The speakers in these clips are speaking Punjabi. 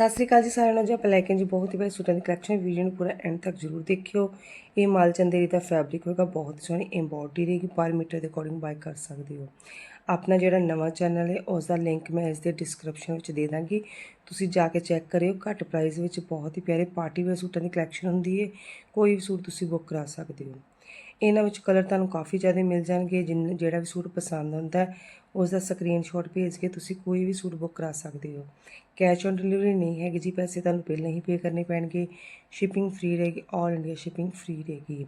ਸਤਿ ਸ੍ਰੀ ਅਕਾਲ ਜੀ ਸਾਰਿਆਂ ਨੂੰ ਜੀ, ਆਪਾਂ ਲੈ ਕੇ ਜੀ ਬਹੁਤ ਹੀ ਵਧੀਆ ਸੂਟਾਂ ਦੀ ਕਲੈਕਸ਼ਨ ਵੀਡੀਓ ਨੂੰ ਪੂਰਾ ਐਂਡ ਤੱਕ ਜ਼ਰੂਰ ਦੇਖਿਓ। ਇਹ ਮਾਲ ਚੰਦੇਰੀ ਦਾ ਫੈਬਰਿਕ ਹੋਏਗਾ, ਬਹੁਤ ਸੋਹਣੀ ਐਮਬੋਡਰੀ ਰਹੇਗੀ, ਪਰ ਮੀਟਰ ਦੇ ਅਕੋਰਡਿੰਗ ਬਾਈ ਕਰ ਸਕਦੇ ਹੋ। ਆਪਣਾ ਜਿਹੜਾ ਨਵਾਂ ਚੈਨਲ ਹੈ ਉਸ ਦਾ ਲਿੰਕ ਮੈਂ ਇਸ ਦੇ ਡਿਸਕ੍ਰਿਪਸ਼ਨ ਵਿੱਚ ਦੇ ਦਾਂਗੀ। ਤੁਸੀਂ ਜਾ ਕੇ ਚੈੱਕ ਕਰਿਓ, ਘੱਟ ਪ੍ਰਾਈਸ ਵਿੱਚ ਬਹੁਤ ਹੀ ਪਿਆਰੇ ਪਾਰਟੀ ਵੇਅਰ ਸੂਟਾਂ ਦੀ ਕਲੈਕਸ਼ਨ ਹੁੰਦੀ ਹੈ। ਕੋਈ ਵੀ ਸੂਟ ਤੁਸੀਂ ਬੁੱਕ ਕਰਾ ਸਕਦੇ ਹੋ। ਇਹਨਾਂ ਵਿੱਚ ਕਲਰ ਤੁਹਾਨੂੰ ਕਾਫੀ ਜ਼ਿਆਦਾ ਮਿਲ ਜਾਣਗੇ ਜਿਨ ਜਿਹੜਾ ਵੀ ਸੂਟ ਪਸੰਦ ਹੁੰਦਾ ਹੈ, ਉਸ ਦਾ ਸਕਰੀਨਸ਼ਾਟ ਭੇਜ ਕੇ ਤੁਸੀਂ ਕੋਈ ਵੀ ਸੂਟ ਬੁੱਕ ਕਰਾ ਸਕਦੇ ਹੋ। ਕੈਸ਼ ਔਨ ਡਿਲੀਵਰੀ ਨਹੀਂ ਹੈਗੀ ਜੀ ਪੈਸੇ ਤੁਹਾਨੂੰ ਪਹਿਲਾਂ ਹੀ ਪੇ ਕਰਨੇ ਪੈਣਗੇ ਸ਼ਿਪਿੰਗ ਫ੍ਰੀ ਰਹੇਗੀ ਆਲ ਇੰਡੀਆ ਸ਼ਿਪਿੰਗ ਫ੍ਰੀ ਰਹੇਗੀ।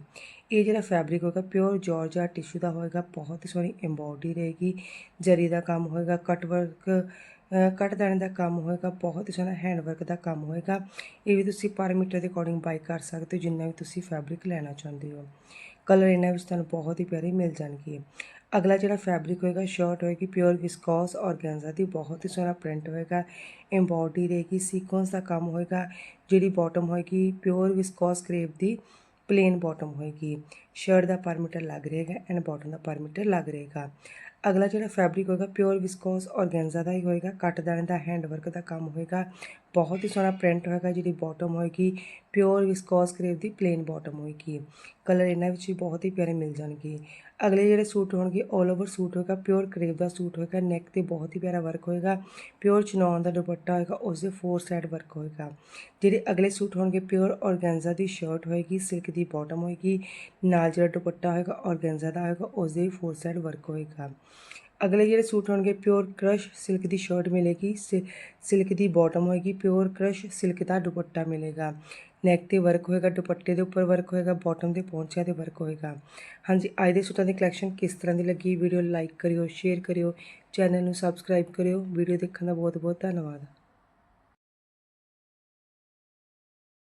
ਇਹ ਜਿਹੜਾ ਫੈਬਰਿਕ ਹੋਏਗਾ ਪਿਓਰ ਜਾਰਜਾ ਟਿਸ਼ੂ ਦਾ ਹੋਏਗਾ ਬਹੁਤ ਹੀ ਸੋਹਣੀ ਐਮਬੋਡੀ ਰਹੇਗੀ ਜਰੀ ਦਾ ਕੰਮ ਹੋਏਗਾ ਕਟ ਵਰਕ ਕੱਟ ਦਾਣੇ ਦਾ ਕੰਮ ਹੋਏਗਾ, ਬਹੁਤ ਹੀ ਸੋਹਣਾ ਹੈਂਡਵਰਕ ਦਾ ਕੰਮ ਹੋਏਗਾ। ਇਹ ਵੀ ਤੁਸੀਂ ਪਰ ਮੀਟਰ ਦੇ ਅਕੋਰਡਿੰਗ ਬਾਈ ਕਰ ਸਕਦੇ ਹੋ, ਜਿੰਨਾ ਵੀ ਤੁਸੀਂ ਫੈਬਰਿਕ ਲੈਣਾ ਚਾਹੁੰਦੇ ਹੋ। ਕਲਰ ਇਹਨਾਂ ਵਿੱਚ ਤੁਹਾਨੂੰ ਬਹੁਤ ਹੀ ਪਿਆਰੇ ਮਿਲ ਜਾਣਗੇ। ਅਗਲਾ ਜਿਹੜਾ ਫੈਬਰਿਕ ਹੋਏਗਾ ਸ਼ਰਟ ਹੋਏਗੀ ਪਿਓਰ ਵਿਸਕੋਸ ਔਰਗੈਂਜ਼ਾ ਦੀ ਬਹੁਤ ਹੀ ਸੋਹਣਾ ਪ੍ਰਿੰਟ ਹੋਏਗਾ। ਐਮਬੋਡੀ ਰਹੇਗੀ ਸੀਕੁਐਂਸ ਦਾ ਕੰਮ ਹੋਏਗਾ, ਜਿਹੜੀ ਬਾਟਮ ਹੋਏਗੀ ਪਿਓਰ ਵਿਸਕੋਸ ਕਰੇਪ ਦੀ ਪਲੇਨ ਬਾਟਮ ਹੋਏਗੀ। ਸ਼ਰਟ ਦਾ ਪਰ ਮੀਟਰ ਲੱਗ ਰਹੇਗਾ and bottom the per metre ਲੱਗ ਰਹੇਗਾ। ਅਗਲਾ ਜਿਹੜਾ ਫੈਬਰਿਕ ਹੋਏਗਾ ਪਿਓਰ ਵਿਸਕੋਸ ਔਰਗੈਂਜ਼ਾ ਦਾ ਹੀ ਹੋਏਗਾ, ਕੱਟ ਦਾਣੇ ਦਾ ਹੈਂਡ ਵਰਕ ਦਾ ਕੰਮ ਹੋਏਗਾ। ਬਹੁਤ ਹੀ ਸੋਹਣਾ ਪ੍ਰਿੰਟ ਹੋਏਗਾ, ਜਿਹੜੀ ਬਾਟਮ ਹੋਏਗੀ ਪਿਓਰ ਵਿਸਕੋਸ ਕਰੇਪ ਦੀ ਪਲੇਨ ਬਾਟਮ ਹੋਏਗੀ ਕਲਰ ਇਹਨਾਂ ਵਿੱਚ ਵੀ ਬਹੁਤ ਹੀ ਪਿਆਰੇ ਮਿਲ ਜਾਣਗੇ। ਅਗਲੇ ਜਿਹੜੇ ਸੂਟ ਹੋਣਗੇ 올 ਓਵਰ ਸੂਟ ਹੋਏਗਾ ਪਿਓਰ ਕਰੇਪ ਦਾ ਸੂਟ ਹੋਏਗਾ ਨੈਕ ਤੇ ਬਹੁਤ ਹੀ ਪਿਆਰਾ ਵਰਕ ਹੋਏਗਾ ਪਿਓਰ ਚਨੌਨ ਦਾ ਦੁਪੱਟਾ ਹੋਏਗਾ ਉਸ ਦੇ ਫੋਰ ਸਾਈਡ ਵਰਕ ਹੋਏਗਾ। ਜਿਹੜੇ ਅਗਲੇ ਸੂਟ ਹੋਣਗੇ ਪਿਓਰ ਔਰਗੈਂਜ਼ਾ ਦੀ ਸ਼ਰਟ ਹੋਏਗੀ ਸਿਲਕ ਦੀ ਬਾਟਮ ਹੋਏਗੀ, ਨਾਲ ਜਿਹੜਾ ਦੁਪੱਟਾ ਹੋਏਗਾ ਔਰਗੈਂਜ਼ਾ ਦਾ ਹੋਏਗਾ ਉਸ ਦੇ ਫੋਰ ਸਾਈਡ ਵਰਕ ਹੋਏਗਾ। ਅਗਲੇ ਜਿਹੜੇ ਸੂਟ ਹੋਣਗੇ ਪਿਓਰ ਕ੍ਰਸ਼ ਸਿਲਕ ਦੀ ਸ਼ਰਟ ਮਿਲੇਗੀ ਸਿਲਕ ਦੀ ਬਾਟਮ ਹੋਏਗੀ ਪਿਓਰ ਕ੍ਰਸ਼ ਸਿਲਕ ਦਾ ਦੁਪੱਟਾ ਮਿਲੇਗਾ। ਨੈਕ ਤੇ ਵਰਕ ਹੋਏਗਾ, ਦੁਪੱਟੇ ਦੇ ਉੱਪਰ ਵਰਕ ਹੋਏਗਾ ਬਾਟਮ ਦੇ ਪੌਂਚਿਆਂ ਤੇ ਵਰਕ ਹੋਏਗਾ। ਹਾਂਜੀ, ਅੱਜ ਦੇ ਸੂਟਾਂ ਦੀ ਕਲੈਕਸ਼ਨ ਕਿਸ ਤਰ੍ਹਾਂ ਦੀ ਲੱਗੀ? ਵੀਡੀਓ ਲਾਈਕ ਕਰਿਓ ਸ਼ੇਅਰ ਕਰਿਓ ਚੈਨਲ ਨੂੰ ਸਬਸਕ੍ਰਾਈਬ ਕਰਿਓ। ਵੀਡੀਓ ਦੇਖਣ ਦਾ ਬਹੁਤ ਬਹੁਤ ਧੰਨਵਾਦ।